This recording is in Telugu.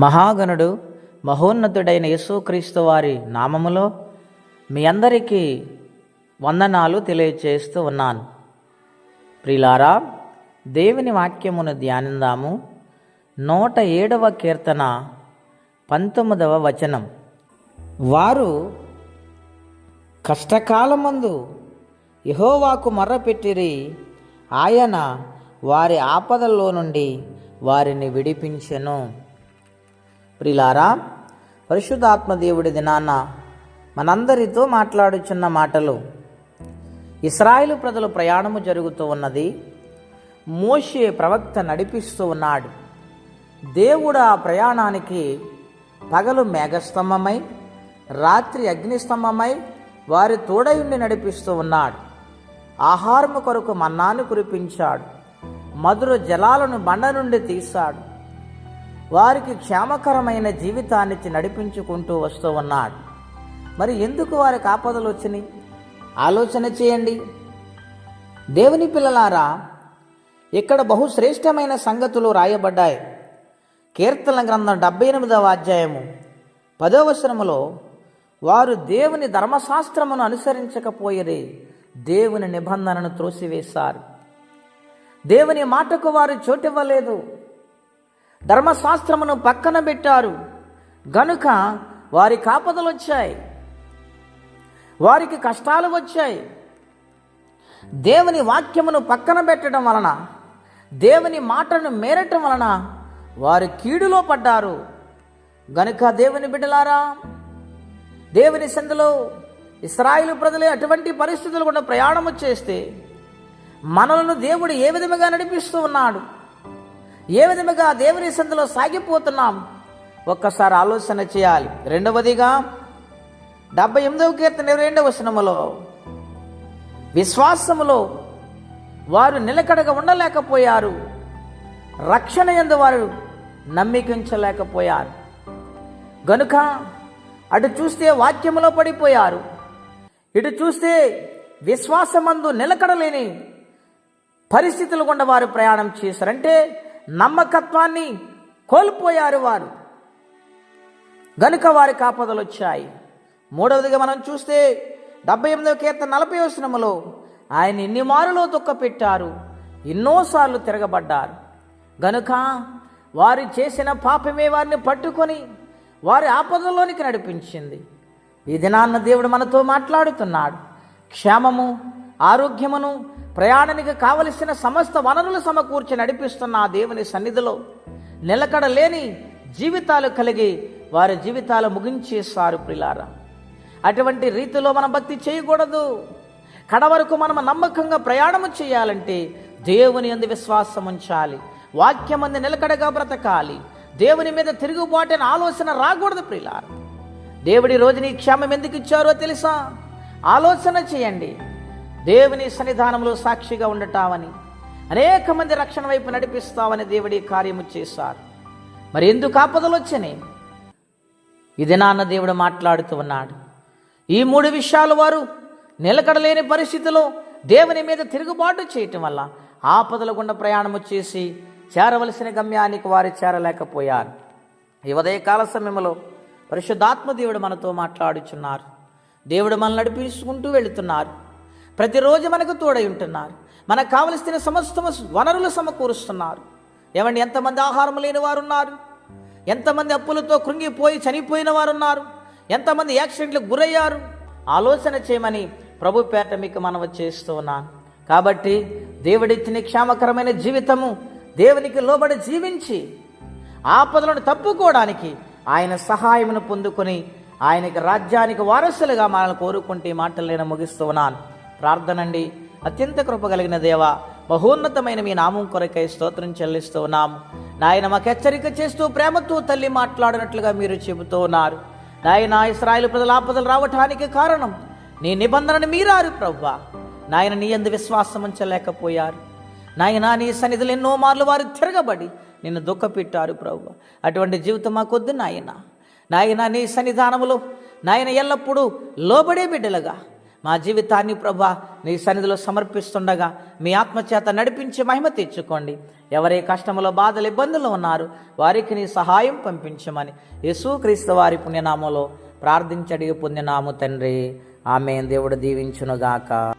మహాగణుడు మహోన్నతుడైన యేసుక్రీస్తు వారి నామములో మీ అందరికీ వందనాలు తెలియచేస్తూ ఉన్నాను. ప్రిలారా దేవుని వాక్యమును ధ్యానిందాము. నూట ఏడవ కీర్తన పంతొమ్మిదవ వచనం. వారు కష్టకాలమందు యహోవాకు మర్రపెట్టిరి ఆయన వారి ఆపదల్లో నుండి వారిని విడిపించెను. ప్రిలారా పరిశుద్ధాత్మ దేవుడి దినాన మనందరితో మాట్లాడుచున్న మాటలు. ఇస్రాయేలు ప్రజలు ప్రయాణము జరుగుతూ ఉన్నది. మోషే ప్రవక్త నడిపిస్తూ ఉన్నాడు. దేవుడు ఆ ప్రయాణానికి పగలు మేఘస్తంభమై రాత్రి అగ్నిస్తంభమై వారి తోడయుండి నడిపిస్తూ ఉన్నాడు. ఆహారము కొరకు మన్నాను కురిపించాడు. మధుర జలాలను బండ నుండి తీశాడు. వారికి క్షేమకరమైన జీవితాన్ని నడిపించుకుంటూ వస్తూ ఉన్నాడు. మరి ఎందుకు వారికి ఆపదలు వచ్చినాయి ఆలోచన చేయండి. దేవుని పిల్లలారా ఇక్కడ బహుశ్రేష్టమైన సంగతులు రాయబడ్డాయి. కీర్తన గ్రంథం డెబ్బై ఎనిమిదవ అధ్యాయము పదవసరములో వారు దేవుని ధర్మశాస్త్రమును అనుసరించకపోయేది దేవుని నిబంధనను త్రోసివేశారు. దేవుని మాటకు వారు చోటివ్వలేదు. ధర్మశాస్త్రమును పక్కన పెట్టారు. గనుక వారి కాపదలు వచ్చాయి. వారికి కష్టాలు వచ్చాయి. దేవుని వాక్యమును పక్కన పెట్టడం వలన దేవుని మాటను మేరటం వలన వారు కీడులో పడ్డారు. గనుక దేవుని బిడ్డలారా దేవుని సందులో ఇస్రాయిలు ప్రజలే అటువంటి పరిస్థితులు కూడా ప్రయాణము చేస్తే మనలను దేవుడు ఏ విధముగా నడిపిస్తూ ఉన్నాడు? ఏ విధముగా దేవుని సందులో సాగిపోతున్నాం? ఒక్కసారి ఆలోచన చేయాలి. రెండవదిగా డెబ్బై ఎనిమిదవ కీర్తన ఇరవై రెండవ వచనములో విశ్వాసములో వారు నిలకడగా ఉండలేకపోయారు. రక్షణ ఎందు వారు నమ్మికించలేకపోయారు. గనుక అటు చూస్తే వాక్యములో పడిపోయారు. ఇటు చూస్తే విశ్వాసమందు నిలకడలేని పరిస్థితులు గుండా వారు ప్రయాణం చేశారంటే నమ్మకత్వాన్ని కోల్పోయారు వారు. గనుక వారి కాపదలు వచ్చాయి. మూడవదిగా మనం చూస్తే డెబ్బై ఎనిమిదవ కీర్తన నలభై వచనములో ఆయన ఎన్ని మారులో దుఃఖపెట్టారు ఎన్నోసార్లు తిరగబడ్డారు. గనుక వారు చేసిన పాపమే వారిని పట్టుకొని వారి ఆపదలోనికి నడిపించింది. ఈ దినాన్న దేవుడు మనతో మాట్లాడుతున్నాడు. క్షేమము ఆరోగ్యమును ప్రయాణానికి కావలసిన సమస్త వనరులు సమకూర్చి నడిపిస్తున్న ఆ దేవుని సన్నిధిలో నిలకడ లేని జీవితాలు కలిగి వారి జీవితాలు ముగించేస్తారు ప్రిలారా. అటువంటి రీతిలో మనం భక్తి చేయకూడదు. కడ వరకు మనం నమ్మకంగా ప్రయాణము చేయాలంటే దేవుని అందు విశ్వాసం ఉంచాలి. వాక్యం అందు నిలకడగా బ్రతకాలి. దేవుని మీద తిరుగుబాటైన ఆలోచన రాకూడదు ప్రిలారా. దేవుడి రోజు నీ క్షేమం ఎందుకు ఇచ్చారో తెలుసా? ఆలోచన చేయండి. దేవుని సన్నిధానంలో సాక్షిగా ఉండటావని అనేక మంది రక్షణ వైపు నడిపిస్తావని దేవుడి కార్యము చేశారు. మరి ఎందుకు ఆపదలు వచ్చినాయి ఇది నాన్న దేవుడు మాట్లాడుతూ ఉన్నాడు. ఈ మూడు విషయాలు వారు నిలకడలేని పరిస్థితిలో దేవుని మీద తిరుగుబాటు చేయటం వల్ల ఆపదల గుండా ప్రయాణము చేసి చేరవలసిన గమ్యానికి వారు చేరలేకపోయారు. ఈ ఉదయకాల సమయంలో పరిశుద్ధాత్మ దేవుడు మనతో మాట్లాడుచున్నారు. దేవుడు మనల్ని నడిపించుకుంటూ వెళుతున్నారు. ప్రతిరోజు మనకు తోడై ఉంటున్నారు. మనకు కావలసిన సమస్త వనరులు సమకూరుస్తున్నారు. ఏమండి ఎంతమంది ఆహారం లేని వారు ఉన్నారు ఎంతమంది అప్పులతో కృంగిపోయి చనిపోయిన వారు ఉన్నారు ఎంతమంది యాక్సిడెంట్లకు గురయ్యారు? ఆలోచన చేయమని ప్రభు పేట మీకు మనవ చేస్తూ ఉన్నాను. కాబట్టి దేవుడిచ్చిన క్షేమకరమైన జీవితము దేవునికి లోబడి జీవించి ఆపదలను తప్పుకోవడానికి ఆయన సహాయమును పొందుకొని ఆయనకి రాజ్యానికి వారసులుగా మనల్ని కోరుకుంటే మాటలు నేను ముగిస్తూ ఉన్నాను. ప్రార్థనండి. అత్యంత కృప కలిగిన దేవ బహోన్నతమైన మీ నామం కొరకై స్తోత్రం చెల్లిస్తూ ఉన్నాము నాయన మాకు హెచ్చరిక చేస్తూ ప్రేమతో తల్లి మాట్లాడినట్లుగా మీరు చెబుతూ ఉన్నారు. నాయన ఇస్రాయల్ ప్రజల ఆపదలు రావటానికి కారణం నీ నిబంధనను మీరారు ప్రవ్వా. నాయన నీ ఎందు విశ్వాసం ఉంచలేకపోయారు. నాయన నీ సన్నిధులు ఎన్నో మార్లు వారు తిరగబడి నిన్ను దుఃఖపెట్టారు ప్రభు అటువంటి జీవితం మాకొద్దు నాయన. నాయన నీ సన్నిధానములో నాయన ఎల్లప్పుడూ లోబడే బిడ్డలుగా మా జీవితాన్ని ప్రభా నీ సన్నిధిలో సమర్పిస్తుండగా మీ ఆత్మచేత నడిపించి మహిమ తెచ్చుకోండి ఎవరే కష్టములో బాధలు ఇబ్బందులు ఉన్నారు వారికి నీ సహాయం పంపించమని యేసుక్రీస్తు వారి పుణ్యనామంలో ప్రార్థించడి పుణ్యనాము తండ్రి. ఆమె దేవుడు దీవించునుగాక.